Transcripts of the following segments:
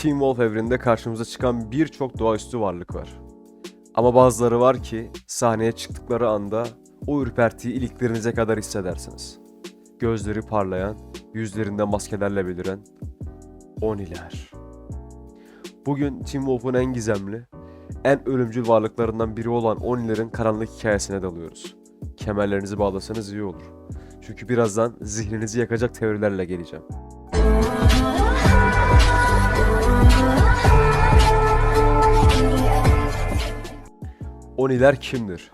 Team Wolf evreninde karşımıza çıkan birçok doğaüstü varlık var. Ama bazıları var ki sahneye çıktıkları anda o ürpertiyi iliklerinize kadar hissedersiniz. Gözleri parlayan, yüzlerinde maskelerle beliren Oniler. Bugün Team Wolf'un en gizemli, en ölümcül varlıklarından biri olan Onilerin karanlık hikayesine dalıyoruz. Kemerlerinizi bağlasanız iyi olur. Çünkü birazdan zihninizi yakacak teorilerle geleceğim. Oniler kimdir?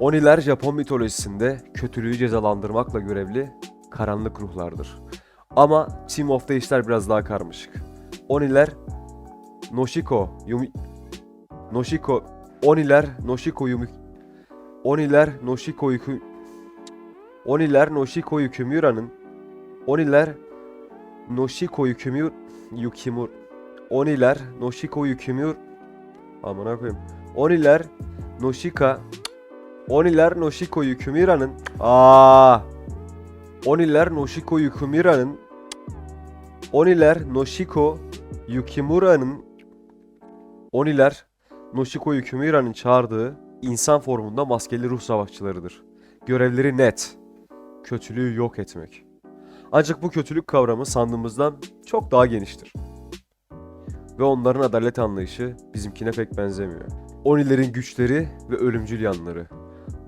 Oniler Japon mitolojisinde kötülüğü cezalandırmakla görevli karanlık ruhlardır. Ama Team Of'ta işler biraz daha karmaşık. Oniler Noshiko, Yumi... Noshiko... Oniler Noshiko Yumi... Oniler Noshiko Yuku... Oniler Noshiko Yukimura'nın Oniler Noshiko Yukimur... Yukimur... Oniler Noshiko Yukimur... Amına koyayım. Oniler Noshika... Oniler Noshiko Yukimira'nın... Aa. Oniler Noshiko Yukimira'nın... Oniler Noshiko Yukimura'nın Oniler Noshiko Yukimira'nın çağırdığı insan formunda maskeli ruh savaşçılarıdır. Görevleri net. Kötülüğü yok etmek. Ancak bu kötülük kavramı sandığımızdan çok daha geniştir. Ve onların adalet anlayışı bizimkine pek benzemiyor. Onilerin güçleri ve ölümcül yanları.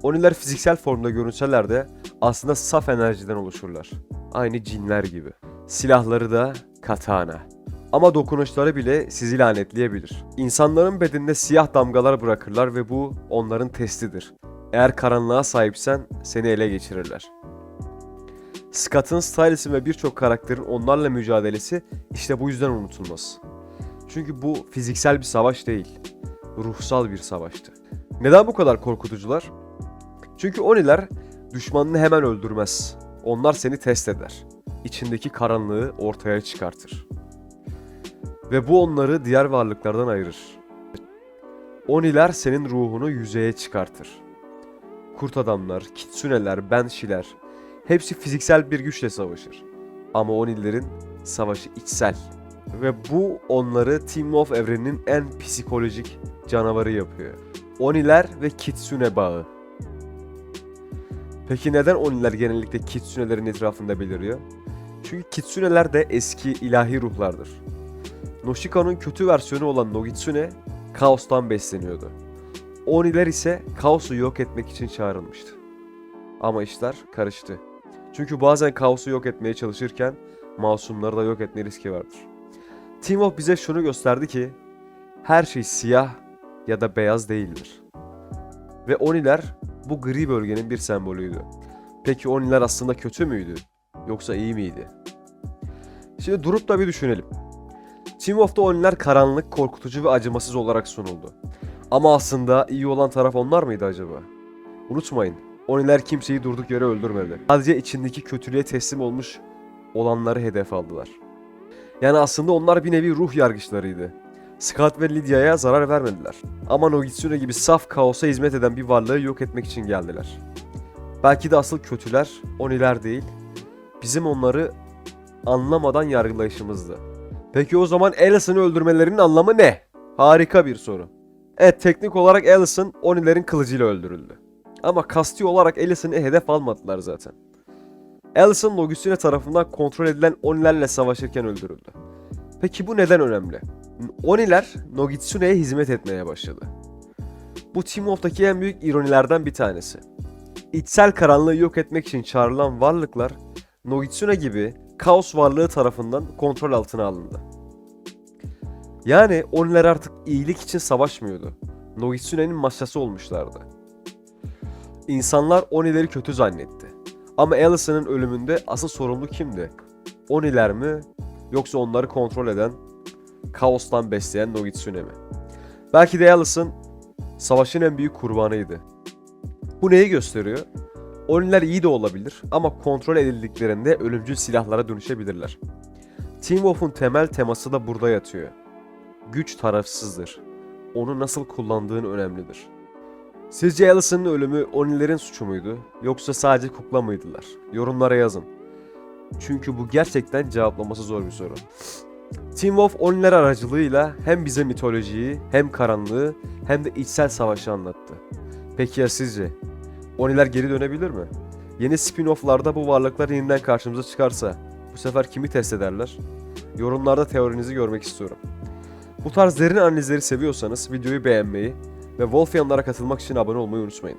Oniler fiziksel formda görünseler de aslında saf enerjiden oluşurlar. Aynı cinler gibi. Silahları da katana. Ama dokunuşları bile sizi lanetleyebilir. İnsanların bedeninde siyah damgalar bırakırlar ve bu onların testidir. Eğer karanlığa sahipsen seni ele geçirirler. Scott'ın Styles'in ve birçok karakterin onlarla mücadelesi işte bu yüzden unutulmaz. Çünkü bu fiziksel bir savaş değil, ruhsal bir savaştı. Neden bu kadar korkutucular? Çünkü Oniler düşmanını hemen öldürmez. Onlar seni test eder. İçindeki karanlığı ortaya çıkartır. Ve bu onları diğer varlıklardan ayırır. Oniler senin ruhunu yüzeye çıkartır. Kurt adamlar, kitsuneler, benshiler hepsi fiziksel bir güçle savaşır. Ama Onilerin savaşı içsel. Ve bu onları Team Wolf evreninin en psikolojik canavarı yapıyor. Oniler ve kitsune bağı. Peki neden Oniler genellikle kitsunelerin etrafında beliriyor? Çünkü kitsuneler de eski ilahi ruhlardır. Noshika'nın kötü versiyonu olan Nogitsune kaostan besleniyordu. Oniler ise kaosu yok etmek için çağrılmıştı. Ama işler karıştı. Çünkü bazen kaosu yok etmeye çalışırken masumları da yok etme riski vardır. Team Up bize şunu gösterdi ki her şey siyah ya da beyaz değildir. Ve Oniler bu gri bölgenin bir sembolüydü. Peki Oniler aslında kötü müydü? Yoksa iyi miydi? Şimdi durup da bir düşünelim. Team of'ta Oniler karanlık, korkutucu ve acımasız olarak sunuldu. Ama aslında iyi olan taraf onlar mıydı acaba? Unutmayın, Oniler kimseyi durduk yere öldürmedi. Sadece içindeki kötülüğe teslim olmuş olanları hedef aldılar. Yani aslında onlar bir nevi ruh yargıçlarıydı. Scott ve Lydia'ya zarar vermediler. Ama Nogitsune gibi saf kaosa hizmet eden bir varlığı yok etmek için geldiler. Belki de asıl kötüler Oniler değil, bizim onları anlamadan yargılayışımızdı. Peki o zaman Alicent'ı öldürmelerinin anlamı ne? Harika bir soru. Evet teknik olarak Alicent Onilerin kılıcıyla öldürüldü. Ama kasti olarak Alicent'ı hedef almadılar zaten. Alicent Nogitsune tarafından kontrol edilen Onilerle savaşırken öldürüldü. Peki bu neden önemli? Oniler Nogitsune'ye hizmet etmeye başladı. Bu Team Wolf'taki en büyük ironilerden bir tanesi. İçsel karanlığı yok etmek için çağrılan varlıklar Nogitsune gibi kaos varlığı tarafından kontrol altına alındı. Yani Oniler artık iyilik için savaşmıyordu. Nogitsune'nin maşası olmuşlardı. İnsanlar Onileri kötü zannetti. Ama Alicent'ın ölümünde asıl sorumlu kimdi? Oniler mi yoksa onları kontrol eden, kaostan besleyen Nogitsune mi? Belki de Alicent savaşın en büyük kurbanıydı. Bu neyi gösteriyor? Oniler iyi de olabilir ama kontrol edildiklerinde ölümcül silahlara dönüşebilirler. Team Wolf'un temel teması da burada yatıyor. Güç tarafsızdır. Onu nasıl kullandığın önemlidir. Sizce Alicent'ın ölümü Onilerin suçu muydu? Yoksa sadece kukla mıydılar? Yorumlara yazın. Çünkü bu gerçekten cevaplaması zor bir soru. Team Wolf Oniler aracılığıyla hem bize mitolojiyi, hem karanlığı, hem de içsel savaşı anlattı. Peki ya sizce? Oniler geri dönebilir mi? Yeni spin-off'larda bu varlıklar yeniden karşımıza çıkarsa bu sefer kimi test ederler? Yorumlarda teorinizi görmek istiyorum. Bu tarz derin analizleri seviyorsanız videoyu beğenmeyi ve Wolfianlara katılmak için abone olmayı unutmayın.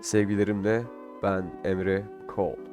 Sevgilerimle ben Emre Cole.